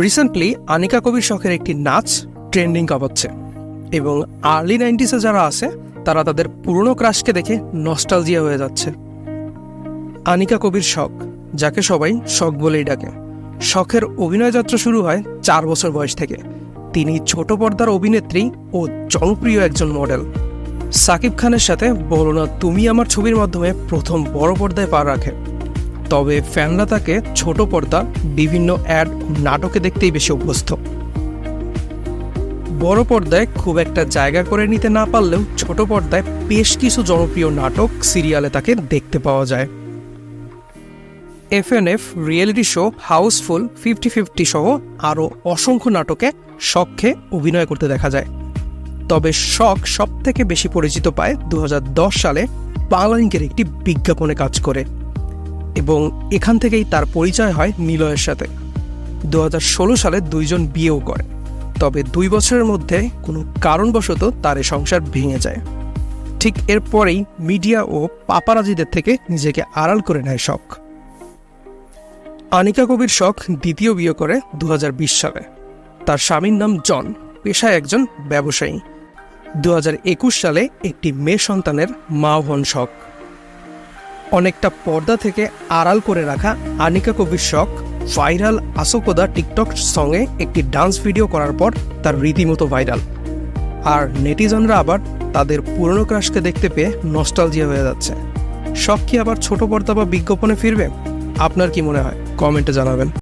Recently Anika কবির শখের একটি নাচ ট্রেন্ডিং কাঁপাচ্ছে এবং আর্লি নাইনটিসে যারা আছে, তারা তাদের পুরনো ক্রাশকে দেখে নস্টালজিয়া হয়ে যাচ্ছে। আনিকা কবির শখ, যাকে সবাই শখ বলেই ডাকে। শখের অভিনয় যাত্রা শুরু হয় চার বছর বয়স থেকে। তিনি ছোট পর্দার অভিনেত্রী ও জনপ্রিয় একজন মডেল সাকিব খানের সাথে বলো না তুমি আমার ছবির মাধ্যমে প্রথম বড় পর্দায় পা রাখে। তবে ফ্যানরা তাকে ছোট পর্দা, বিভিন্ন অ্যাড নাটকে দেখতেই বেশি অভ্যস্ত। বড় পর্দায় খুব একটা জায়গা করে নিতে না পারলেও ছোট পর্দায় বেশ কিছু জনপ্রিয় নাটক, সিরিয়ালে তাকে দেখতে পাওয়া যায়। F N F, reality show, Housefull, fifty fifty সহ আরও অসংখ্য নাটকে শখে অভিনয় করতে দেখা যায়। তবে শখ সব থেকে বেশি পরিচিত পায় দু হাজার দশ সালে বাংলালিংকের একটি বিজ্ঞাপনে কাজ করে। এবং এখান থেকেই তার পরিচয় হয় নিলয়ের সাথে। দু হাজার ষোলো সালে দুইজন বিয়েও করে, তবে দুই বছরের মধ্যে কোনো কারণবশত তার এ সংসার ভেঙে যায়। ঠিক এরপরেই মিডিয়া ও পাপারাজিদের থেকে নিজেকে আড়াল করে নেয় শখ। আনিকা কবির শখ দ্বিতীয় বিয়ে করে দু হাজার বিশ সালে। তার স্বামীর নাম জন, পেশায় একজন ব্যবসায়ী। দু হাজার একুশ সালে একটি মেয়ে সন্তানের মা হন শখ। অনেকটা পর্দা থেকে আড়াল করে রাখা আনিকা কবির শখ, ভাইরাল আসোকোদা টিকটক সঙ্গে একটি ডান্স ভিডিও করার পর তার রীতিমতো ভাইরাল। আর নেটিজনরা আবার তাদের পুরনো ক্রাশকে দেখতে পেয়ে নস্টালজিয়া হয়ে যাচ্ছে। শখ কি আবার ছোট পর্দা বা বিজ্ঞাপনে ফিরবে? আপনার কি মনে হয়? কমেন্টে জানাবেন।